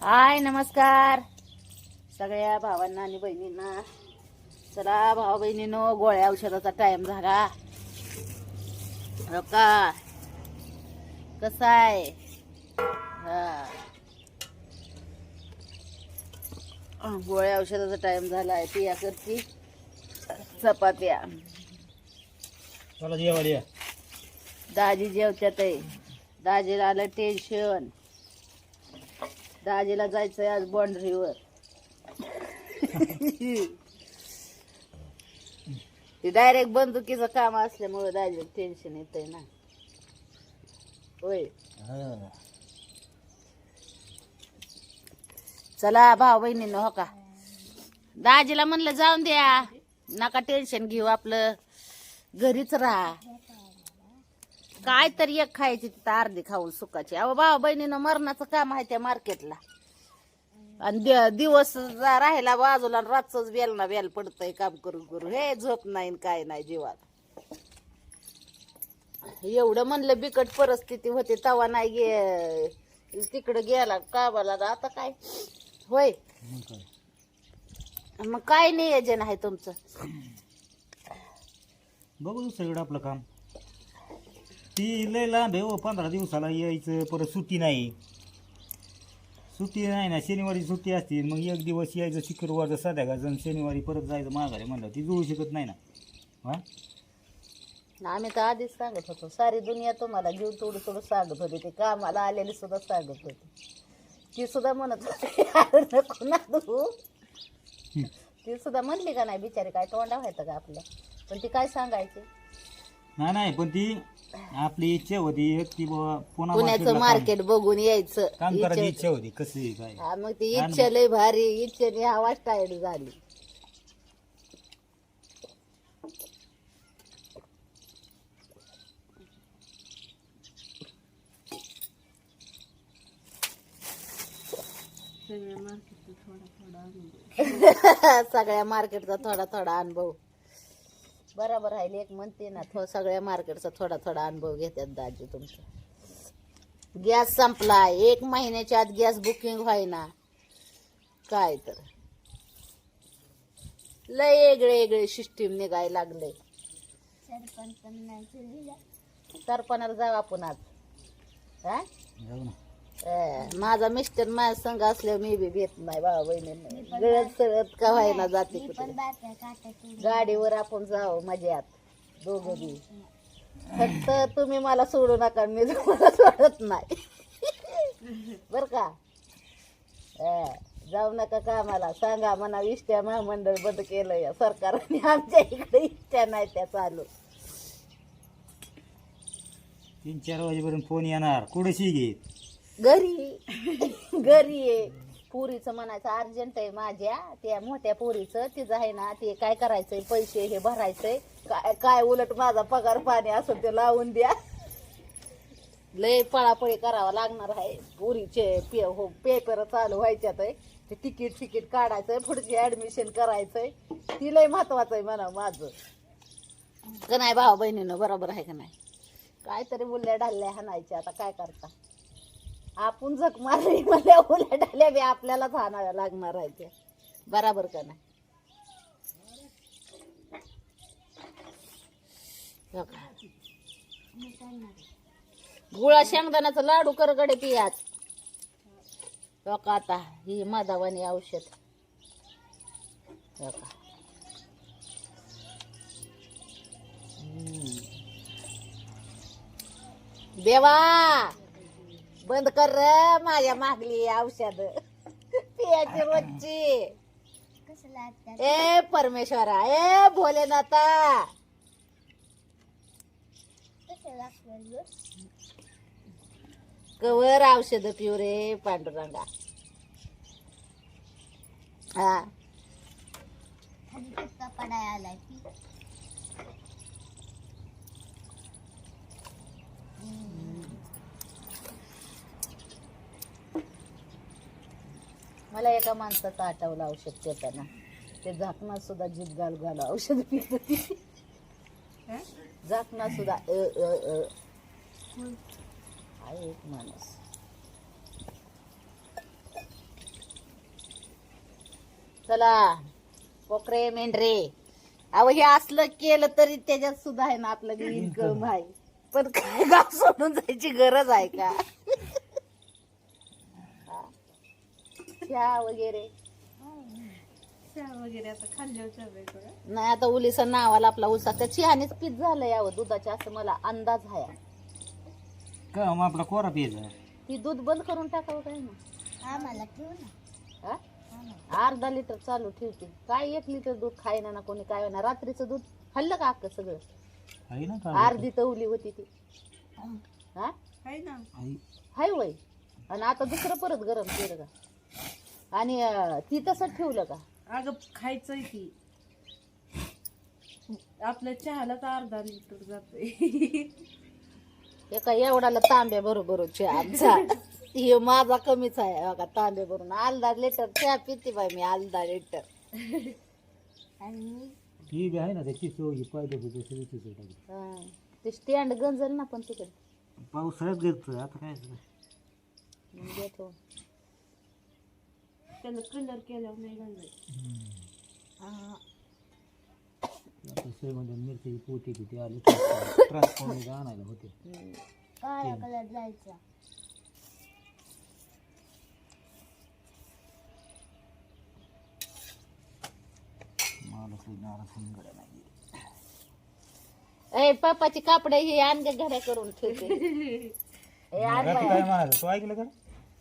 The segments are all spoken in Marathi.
हाय नमस्कार. सगळ्या भावांना आणि बहिणींना. चला भावा बहिणीनो गोळ्या औषधाचा टाइम झाला. हो का? कसा आहे? हा. गोळ्या औषधाचा टाइम झालाय पिया करती. चपात्या. दाजी जेवत्यात आहे. दाजीला आलं टेन्शन दाजीला जायचंय आज बॉन्ड्रीवर. ते डायरेक्ट बंदुकीचं काम असल्यामुळे दाजीला टेन्शन येतंय ना. होय. चला भाऊ बहिणीनं हो का? दाजीला म्हणलं जाऊन द्या. नका टेन्शन घेऊ आपलं. घरीच राहा. काय तरी एक खायची तिथं अर्धी खाऊन सुखाची. अहो भाऊ बहिणीनं मरणाचं काम आहे त्या मार्केटला आणि दि- दिवस जा- राहिला बाजूला आणि रातच बेल ना बेल पडतंय काम करू करू हे झोप नाही न काय नाही जीवाला. एवढं म्हणलं बिकट परिस्थिती होती तवा नाही गे तिकडं गेला कामाला. आता काय? होय. मग काय नियोजन आहे तुमचं? बघू दुसरीकडे आपलं काम. ती लय लांब आहे हो पंधरा दिवसाला यायचं परत सुट्टी नाही. सुट्टी नाही ना शनिवारी सुट्टी असते मग एक दिवस यायचं शुक्रवारचं संध्याकाळचं आणि शनिवारी परत जायचं माघारी म्हणलं ती जुळू शकत नाही ना. हा? आम्ही तर आधीच सांगत होतो सारी दुनिया तुम्हाला जीव थोडं थोडं सांगत होती ते कामाला आलेली सुद्धा सांगत होती. ती सुद्धा म्हणत होती "अरे नको ना तू. ती सुद्धा म्हणली का नाही बिचारी काय तोंडा व्हायचं का आपलं? पण ती काय सांगायची? नाही नाही पण ती आपली इच्छा होती एक की पुन्हा पुण्याचं मार्केट बघून यायचं. काम काम करायची इच्छा- इच्छा होती कसं आहे काय? हा, मग ती इच्छा लय भारी इच्छेने आवाज टायर्ड झाली. सगळ्या मार्केटचा थोडा थोडा अनुभव. बरोबर आहे. एक म्हणते ना थो सगळ्या मार्केटचा थोडा थोडा अनुभव घेतात दाजी तुमचा. गॅस संपला एक महिन्याच्या आत गॅस बुकिंग व्हायना. काय तर. लय वेगळे वेगळे सिस्टीम निघायला लागले. सरपणाला जाऊ आपण आज. हा? माझा मिस्टर माझ्या संघ असल्यावर मी बी भेट नाही बाबा बहिणी गळत सळत का व्हायना जाते कुठे? गाडीवर आपण जाऊ मजात दोघं बी. फक्त तुम्ही मला सोडू नका मी तुम्हाला सोडत नाही. बर का? जाऊ नका कामाला. सांगा म्हणा इष्ट्या महामंडळ बंद केलं या सरकारने आमच्या इकडे इष्ट्या नाही त्या चालू. तीन चार वाजेपर्यंत फोन येणार. कुठेशी घे घरी. घरी आहे पुरीचं म्हणायचं अर्जंट आहे माझ्या त्या मोठ्या पोरीचं तिचं आहे ना ते काय करायचंय पैसे हे भरायचंय काय काय उलट माझा पगार पाणी असं ते लावून द्या. लय पळापळी करावा लागणार आहे. पुरीचे पे हो पेपर चालू व्हायच्यात आहे. ते तिकीट तिकीट काढायचंय पुढची ऍडमिशन करायचंय. ती लय महत्वाचं आहे म्हणा माझं. का नाही भाऊ बहिणीनं बरोबर आहे का नाही? काहीतरी मुल्या ढालल्या हाणायच्या आता काय करता? आपण जग मारली मला उलट आल्या बी आपल्यालाच हाणाव्या लागणार आहे ते. बराबर का नाही? हो गुळा शेंगदाण्याचं लाडू कर गडे पियाच हो आता? ही मधावानी औषध. हो देवा! बंद कर र माझ्या मागली औषध. पियाची रोजची. ए परमेश्वरा ए भोलेनाथा. कवर औषध पिऊ रे पांडुरंगा. हा. मला एका माणसाचं आठवलं औषध देताना. ते झाकणा सुद्धा जीभ घाल घाल औषध पित होती. झाकणा सुद्धा आहे एक माणूस. चला कोकरे मेंढरे. अहो हे असलं केलं तरी त्याच्यात सुद्धा आहे ना आपलं इन्कम आहे. पण काय गाव सोडून जायची गरज आहे का हा. चहा वगैरे. वगैरे आता खाल्ल्यावर नाही आता उलिसा नावाला आपला उलसा त्या चहानेच पीत झालं यावं दुधाचे असं मला अंदाज आहे. का मग आपला कोरा प्यायचा ती दूध बंद करून टाकावं काय ना आम्हाला ठेवू ना. हा? अर्धा लिटर चालू ठेवते. काय एक लिटर दूध खायना ना कोणी काय ना रात्रीचं दूध खाल्लं का अक्क सगळं? आहे ना का? अर्धी तवली होती ती. हा? आहे ना. आई. हाय वय. आणि आता दुसरं परत गरम केलं का? आणि अं, ती तसंच ठेवलं का अगं खायचंय ती आपल्या चहालाच अर्धा लिटर जाते एका एवढाला तांब्या बरोबर चहा आमचा हे माझा कमीच आहे बघा तांब्या भरून अर्धा लिटर चहा पिते बाई मी अर्धा लिटर आणि ही बी आहे ना त्याची सोय पाहिजे होती सगळी तिथे टाकली. हा. ते स्टँड गंजल ना पण तिकडे पावसाळ्यात घेत आता काय? मग देतो. त्याला कलर केल्यावर नाही आता सोयमध्ये मिरची पोती किती आली ट्रान्सफॉर्मर आणायला होते. कलर जायचा. मला नाही ए पापाची कापड हे आणगे घड्या करून ठेवते ए, आण रात्री बाया. काय म्हणायचं तो ऐकलं का?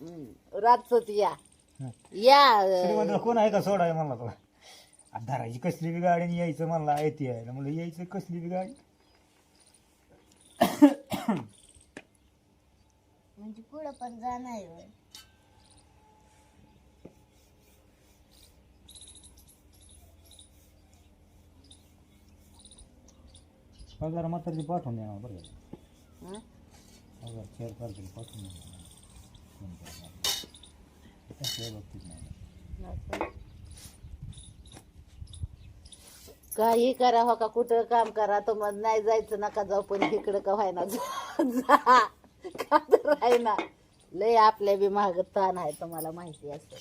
हम्म. रातच या. या श्रीमंत कोण आहे का? सोडाय म्हणला तो. आता धरायची कसली बी गाडी आणि यायचं म्हणला येते यायला म्हणलं यायचं कसली बी गाडी? म्हणजे पुढं पण जाणार पगार म्हातारची पाठवून देणार बरं का? हं? पगार चार तारखेला पाठवून देणार. फोन बाबतीत नाही काही करा हो का? कुठं काम करा? तो मग नाही जायचं नका जाऊ. पण इकडं का व्हायना? जा का तर राहीना? लय आपल्या बी महाग ताण आहे तुम्हाला माहिती असत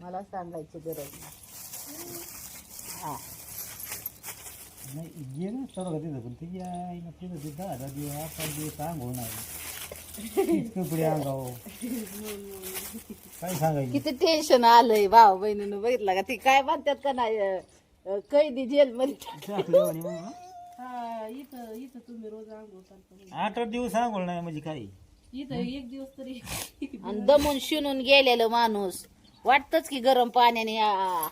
मला सांगायची गरज नाही. हा. नाही गेलं सर्व तिथं पण ते यायला तिथं ते दहा दहा दिवस आठ दिवस आंघोळ नाही. काय सांगायचं? किती टेन्शन आलंय भाऊ बहिणीनं बघितलं का ती? काय म्हणतात का नाही अं, कैदी जेल मध्ये टाकल्यावानी मग, हं? इथं इथं तुम्ही रोज आंघोळ करता आठ आठ दिवस आंघोळ नाही म्हणजे काय इथं एक दिवस तरी आणि दमून शिनून गेलेलं माणूस. वाटतच की गरम पाण्याने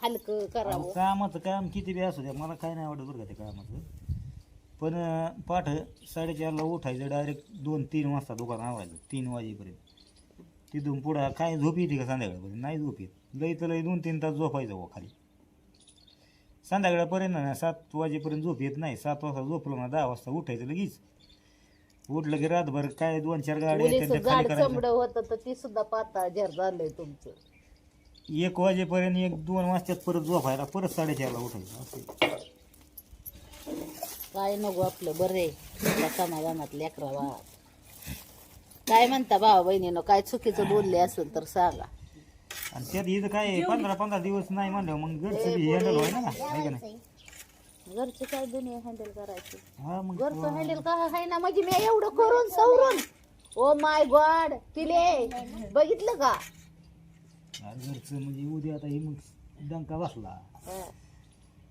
हलकं करावं. कामाचं काम किती बी असू द्या मला काय नाही आवडत बरं का ते कामाचं. पण पाठ साडेचारला उठायचं डायरेक्ट दोन तीन वाजता दुकान आवायचं तीन वाजेपर्यंत. तिथून पुढं काय झोप येते का संध्याकाळपर्यंत? नाही झोप येत. लई तर लई दोन तीन तास झोपायचं हो खाली. संध्याकाळपर्यंत ना सात वाजेपर्यंत झोप येत नाही. सात वाजता झोपलो ना दहा वाजता उठायचं लगेच. उठलं की रातभर काय दोन चार गाड्या होतं तर ती सुद्धा पातळ जर झालंय तुमचं. एक वाजेपर्यंत एक दोन वाजत्यात परत झोपायला. परत साडेचारला उठायचं. असं काय नको आपलं बरे समाधानात लेकरा बा काय म्हणता भावा बहिणीनं? काय चुकीचं बोलले असेल तर सांगा. आणि त्यात इथं काय पंधरा पंधरा दिवस नाही म्हणलं मग घरचं बी हँडल होय ना आहे का नाही? घरचे काय दुनिया हँडल करायची? हा मग घरचं हँडल का आहे ना? म्हणजे मी एवढं करून सवरून. ओ माय गॉड तिले. बघितलं का? अरे घरचं म्हणजे उद्या आता हे मग डंका बसला.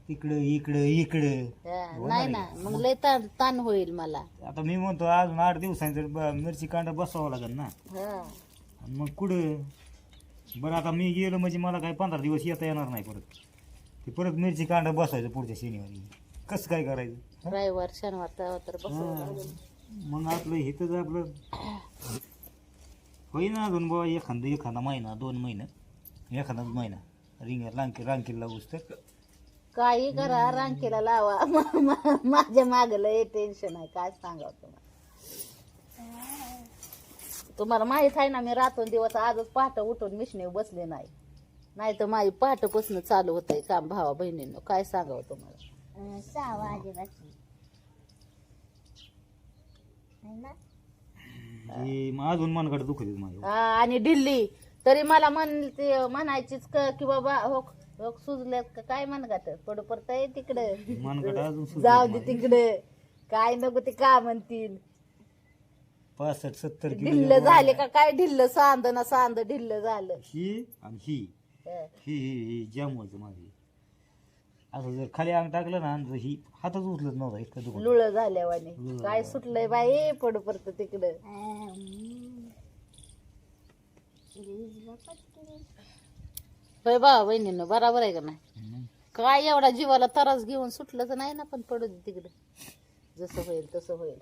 हा, इकडं इकडं. इकडं हा, नाही ना मग लय ताण ताण होईल मला. आता मी म्हणतो अजून आठ दिवसांचं ब- मिरची कांदा बसावं लागेल ना. हा. आणि मग कुठं? बरं आता मी गेलो म्हणजे मला काय पंधरा दिवस येता येणार नाही परत. ते परत मिरची कांदा बसवायचं पुढच्या शनिवारी. कसं काय करायचं? रविवार शनिवार तेव्हा तर. लागेल. मग आपलं हिथंच आपलं होईना अजून बाबा एखादं एखादा महिना दोन महिने. एखादाच महिना. रिंग रांकी रांकीला तर. काही करा रांकीला लावा. मा- मा- माझ्या माग लय टेन्शन आहे. काय सांगावं तुम्हाला? तुम्हाला माहीत आहे ना मी रातून दिवस आजच पहाट उठून मिशने बसले नाही. नाही तर माझी पहाटपासून चालू होतंय काम भावा बहिणीनं. काय सांगावं तुम्हाला? सहा वाजेपासून हे मग अजून मनकडे दुखत माझ्या हा, आणि दिल्ली तरी मला म्हण ते म्हणायचीच क- की बाबा हो लोक सुजल्यात का काय म्हणतात पडू पडतंय तिकडं. मनगट अजून सुजलं जाऊ दे. तिकडे. काय नको ते का म्हणतील? पासष्ट सत्तर ढिल्ल किलो झाले का काय ढिल्ल? सांद ना सांद ढिल्ल झालं. ही आणि ही. हं. ही ही ही जाम व्हायचं माझी असं जर खाली अंग टाकलं ना आणि ही हातच उचलत नव्हता इतकं दुखत. लुळ झाल्यावाने लुळं काय सुटलंय बाई? पडू पडत तिकडं. होय बा बहिणीनं बराबर आहे का नाही. काय एवढा जीवाला त्रास घेऊन सुटलं तर नाही ना पण पडू दे तिकडे. जसं होईल तसं होईल.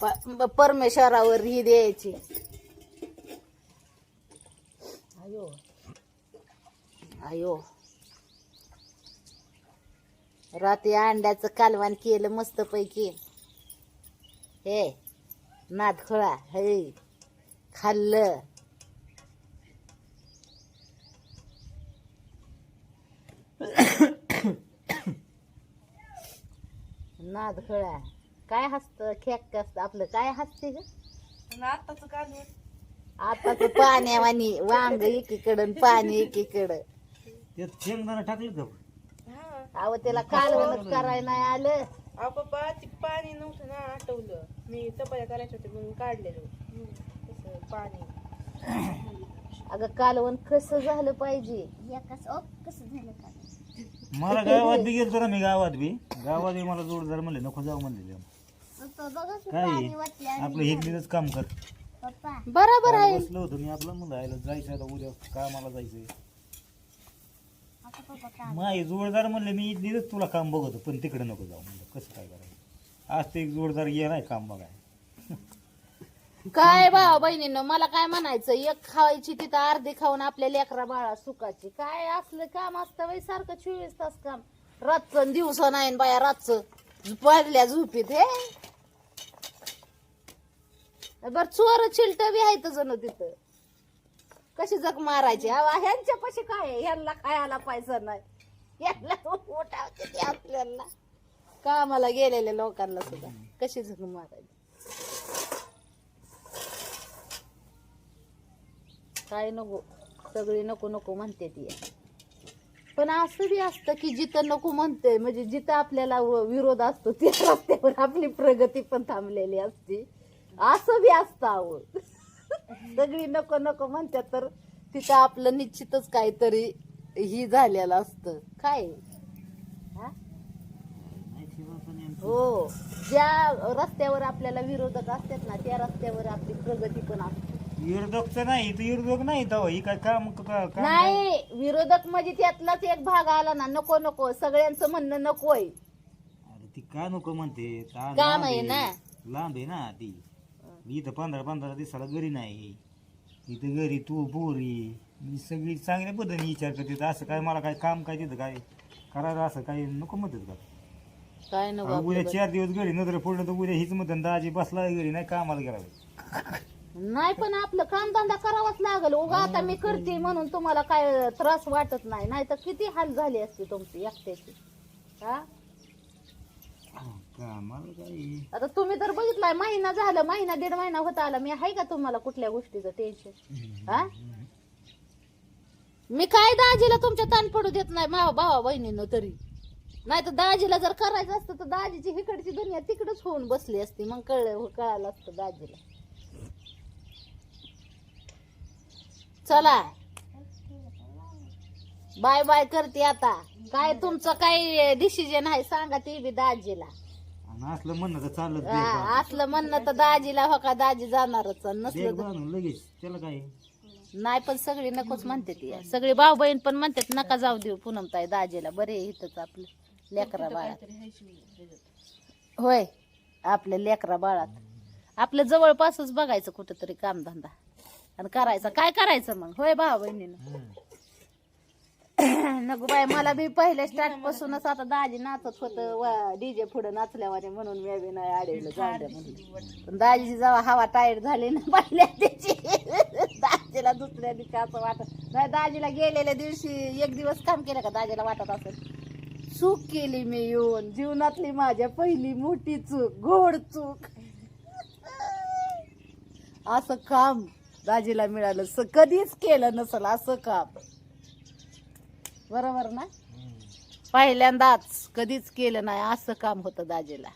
प- परमेश्वरावर ही द्यायची. आयो. आयो. रात्री अंड्याचं कालवान केलं मस्त पैकी हे नादखोळा हे खाल्लं. नादखोळा काय हसत? खेक असत. आपलं काय हसते ग? आताच कालवण आताच पाण्यावानी वांग एकीकडं आणि पाणी एकीकडं. त्यात शेंगदाणा टाकलं का? हा. अहो त्याला कालवणच करायला नाही आलं. अहो पप्पा ते पाणी नव्हतं ना आटवलं मी चपात्या करायच्या होते म्हणून काढलेलं. तसं पाणी. अगं कालवण कसं झालं पाहिजे? कसं झालं का मला गावात बी गेलतो ना मी गावात बी. गावात बी मला जोडदार म्हणले नको जाऊ म्हणले काय? आहे? आपलं हिंदीच काम कर. बरोबर आहे. बसलो होतो मी आपलं म्हणलं आयला जायचं आता उद्या कामाला जायचंय. माई जोडदार म्हणले मी इथलीच तुला काम बघतो पण तिकडे नको जाऊ म्हणलं. कसं काय करायचं? आज ते एक जोडदार गेलाय काम बघाय काय भावा बहिणीनं मला काय म्हणायचं एक खावायची तिथं अर्धी खाऊन आपल्या लेकरा बाळा सुखाची. काय असलं काम असतं बाई सारखं चोवीस तास काम. रातचं दिवस नाही न बाया रातचं पडल्या झोपीत हे. बर चोर चिलट बी आहेत जण तिथं. कशी जग मारायची? अहो, ह्यांच्या पशी काय आहे? ह्यांना खायला पाहिजे नाही? ह्यांना उठावते ते आपल्याला? कामाला गेलेल्या लोकांना सुद्धा कशी जग मारायची? काय नको सगळी नको नको म्हणते ती. पण असं बी असतं की जिथं नको म्हणते म्हणजे जिथं आपल्याला विरोध असतो त्या रस्त्यावर आपली प्रगती पण थांबलेली असते. असं बी असतं अहो. सगळी नको नको म्हणतात तर तिथं आपलं निश्चितच काहीतरी ही झालेलं असतं. काय? हो. ज्या रस्त्यावर आपल्याला विरोधक असतात ना त्या रस्त्यावर आपली प्रगती पण असते. विरोधकचं नाही तू विरोधक नाही तेव्हा. ही काय काम का- काम नाही विरोधक म्हणजे त्यातलाच एक भाग आला ना. नको नको. सगळ्यांचं म्हणणं नकोय अरे ती का नको म्हणते? ता- काम लांब आहे ना. लांब आहे ना ती. मी इथं पंधरा पंधरा दिवसाला घरी नाही. इथं घरी तू पोरी. मी सगळी चांगल्या पद्धतीने विचार करते. तर असं काय मला काय काम काय तिथं काय करायला असं काय नको म्हणतात का? काय नको उद्या चार दिवस घरी नजर पडलं तर उद्या हीच म्हणतात दाजी बसला घरी नाही कामाला गेला. नाही पण आपलं कामधंदा करावाच लागल. उगा आता मी करते म्हणून तुम्हाला काय त्रास वाटत नाही. नाही तर किती हाल झाली असते तुमची एकट्याची? हा? कामाला आता तुम्ही तर बघितलाय महिना झाला महिना दीड महिना होता आला. मी आहे का तुम्हाला कुठल्या गोष्टीचं टेन्शन हा? मी काय दाजीला तुमच्या ताण पडू देत नाही मा भावा बहिणीनं तरी. नाही तर दाजीला जर करायचं असतं तर दाजीची हिकडची दुनिया तिकडच होऊन बसली असती. मग कळलं कळालं असतं दाजीला. चला. बाय बाय करते आता. काय तुमचं काय डिसिजन आहे? सांगा ते बी दाजीला. आणि असलं म्हणणं तर चालत हा. असलं म्हणणं तर दाजीला हो का? दाजी जाणारच आणि नसलं तर लगेच त्याला काय? नाही पण सगळी नकोच म्हणते ती. सगळी भाऊ बहीण पण म्हणतात नका जाऊ देऊ पूनमताई दाजीला. बरे इथंच आपलं लेकरा बाळात. होय आपल्या लेकरा बाळात. आपल्या जवळपासच बघायचं कुठंतरी कामधंदा. आणि करायचं. काय करायचं मग? होय भाऊ बहिणीनं. नको बाय मला बी पहिल्या स्टार्ट पासूनच आता दाजी नाचत होत. डीजे पुढे नाचल्यावाने म्हणून मी बी नाही आडवलं जाऊ द्या पण दाजीची जेव्हा हवा टायर झाली ना पहिल्या त्याची दाजीला दुसऱ्या दिवशी असं वाटत. नाही दाजीला गेलेल्या दिवशी एक दिवस काम केलं का दाजीला वाटत असेल? चूक केली मी येऊन. जीवनातली माझ्या पहिली मोठी चूक गोड चूक. असं काम. दाजीला मिळालं. स- कधीच केलं नसल असं काम. बरोबर ना? पहिल्यांदाच कधीच केलं नाही असं काम होतं दाजीला.